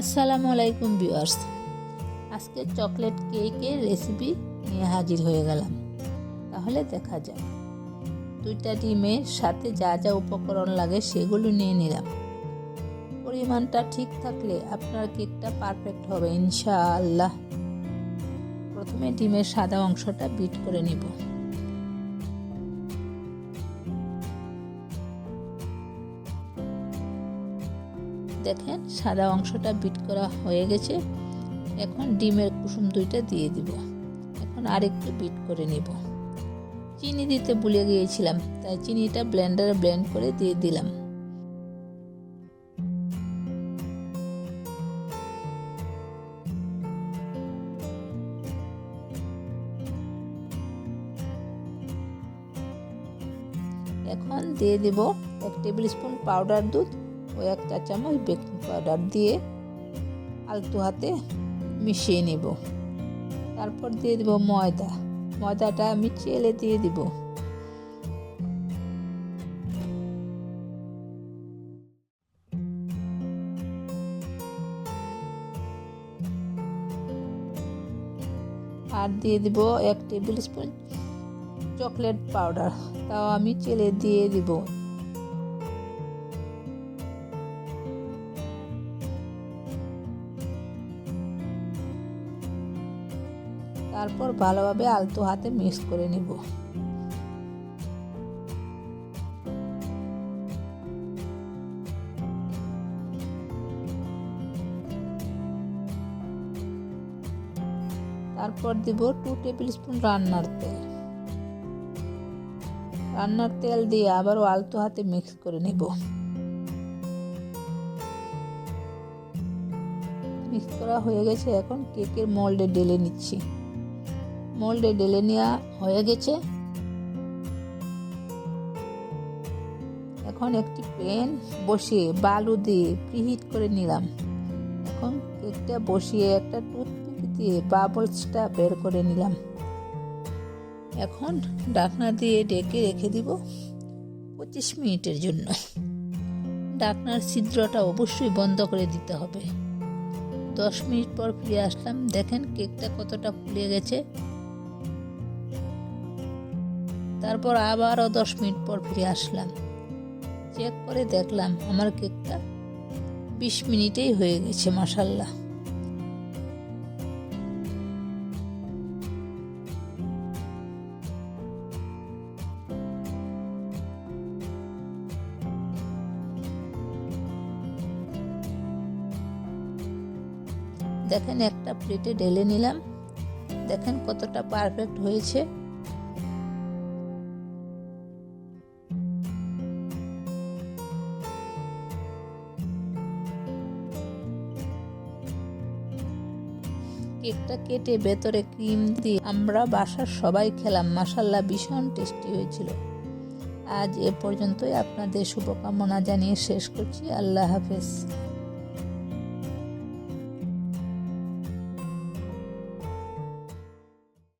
আসসালামু আলাইকুম ভিউয়ার্স। আজকে চকলেট কেকের রেসিপি নিয়ে হাজির হয়ে গেলাম। তাহলে দেখা যাক। দুইটা ডিমের সাথে যা যা উপকরণ লাগে সেগুলো নিয়ে নিলাম। পরিমাণটা ঠিক থাকলে আপনার কেকটা পারফেক্ট হবে, ইনশাআল্লাহ। প্রথমে ডিমের সাদা অংশটা বিট করে নিব। দেখেন, সাদা অংশটা বিট করা হয়ে গেছে। এখন ডিমের কুসুম দুইটা দিয়ে দিব। এখন আরেকটু বিট করে নিব। চিনি দিতে ভুলে গিয়েছিলাম, তাই চিনিটা ব্লেন্ডারে ব্লেন্ড করে দিয়ে দিলাম। এখন দিয়ে দিব এক টেবিল স্পুন পাউডার দুধ। ও এক চা চামচ বেকিং পাউডার দিয়ে আলতু হাতে মিশিয়ে নেব। তারপর দিয়ে দেব ময়দা। ময়দাটা আমি চেলে দিয়ে দিব। আর দিয়ে দিব এক টেবিল স্পুন চকলেট পাউডার। তাও আমি চেলে দিয়ে দিব। তারপর ভালোভাবে আলতো হাতে মিক্স করে নিব। তারপর দিব টু টেবিল স্পুন রান্নার তেল। রান্নার তেল দিয়ে আবারও আলতো হাতে মিক্স করে নিব। মিক্স করা হয়ে গেছে, এখন কেকের মোল্ডে ঢেলে নিচ্ছি। মোল্ডে ডেলে নেওয়া হয়ে গেছে। এখন একটি প্যান বসিয়ে বালু দিয়ে প্রিহিট করে নিলাম। এখন কেকটা বসিয়ে একটা টুথপিক দিয়ে বাবলসটা বের করে নিলাম। এখন ডাকনা দিয়ে ডেকে রেখে দিব পঁচিশ মিনিটের জন্য। ডাকনার ছিদ্রটা অবশ্যই বন্ধ করে দিতে হবে। দশ মিনিট পর ফিরে আসলাম। দেখেন কেকটা কতটা ফুলে গেছে। তারপর আবারও দশ মিনিট পর ফিরে আসলাম। চেক করে দেখলাম আমার কেকটা বিশ মিনিটেই হয়ে গেছে মাসাল্লাহ দেখেন একটা প্লেটে ঢেলে নিলাম। দেখেন কতটা পারফেক্ট হয়েছে। কেকটা কেটে ভেতরে ক্রিম দিয়ে আমরা বাসার সবাই খেলাম। মাসাল্লাহ ভীষণ টেস্টি হয়েছিল। আজ এ পর্যন্তই। আপনাদের শুভকামনা জানিয়ে শেষ করছি। আল্লাহ হাফেজ।